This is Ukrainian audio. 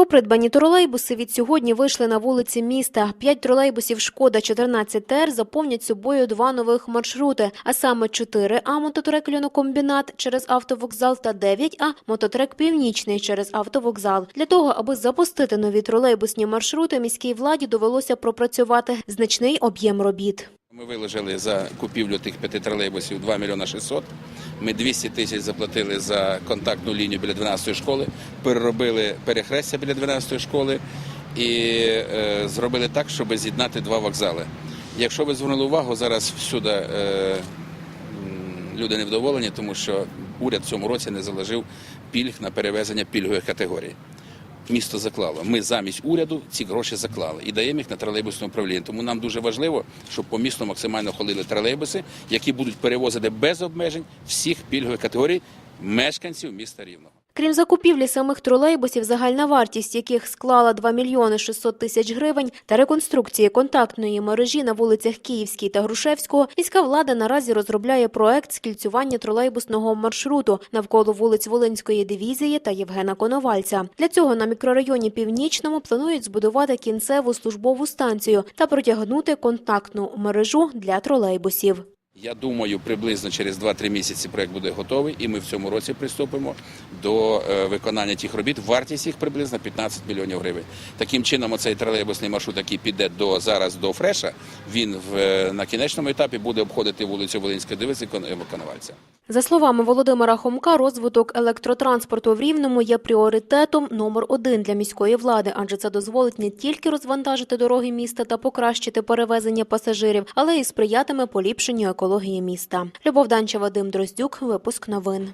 Новопридбані тролейбуси від сьогодні вийшли на вулиці міста. П'ять тролейбусів «Шкода 14 ТР» заповнять собою два нових маршрути, а саме 4А мототрек «Льонокомбінат» через автовокзал та 9А мототрек «Північний» через автовокзал. Для того, аби запустити нові тролейбусні маршрути, міській владі довелося пропрацювати значний об'єм робіт. Ми виложили за купівлю тих п'яти тролейбусів 2 мільйони 600. Ми 200 тисяч заплатили за контактну лінію біля 12-ї школи, переробили перехрестя біля 12-ї школи і е, зробили так, щоб з'єднати два вокзали. Якщо ви звернули увагу, зараз всюди е, люди невдоволені, тому що уряд в цьому році не заложив пільг на перевезення пільгових категорій. Місто заклало. Ми замість уряду ці гроші заклали і даємо їх на тролейбусне управління. Тому нам дуже важливо, щоб по місту максимально ходили тролейбуси, які будуть перевозити без обмежень всіх пільгових категорій мешканців міста Рівного. Крім закупівлі самих тролейбусів, загальна вартість яких склала 2 мільйони 600 тисяч гривень та реконструкції контактної мережі на вулицях Київській та Грушевського, міська влада наразі розробляє проект скільцювання тролейбусного маршруту навколо вулиць Волинської дивізії та Євгена Коновальця. Для цього на мікрорайоні Північному планують збудувати кінцеву службову станцію та протягнути контактну мережу для тролейбусів. Я думаю, приблизно через 2-3 місяці проект буде готовий, і ми в цьому році приступимо до е, виконання тих робіт. Вартість їх приблизно 15 мільйонів гривень. Таким чином, оцей тролейбусний маршрут, який піде до зараз до Фреша, він в е, на кінечному етапі буде обходити вулицю Волинської дивиці Коновальця. За словами Володимира Хомка, розвиток електротранспорту в Рівному є пріоритетом номер один для міської влади, адже це дозволить не тільки розвантажити дороги міста та покращити перевезення пасажирів, але й сприятиме поліпшенню екології міста. Любов Данча, Вадим Дроздюк, випуск новин.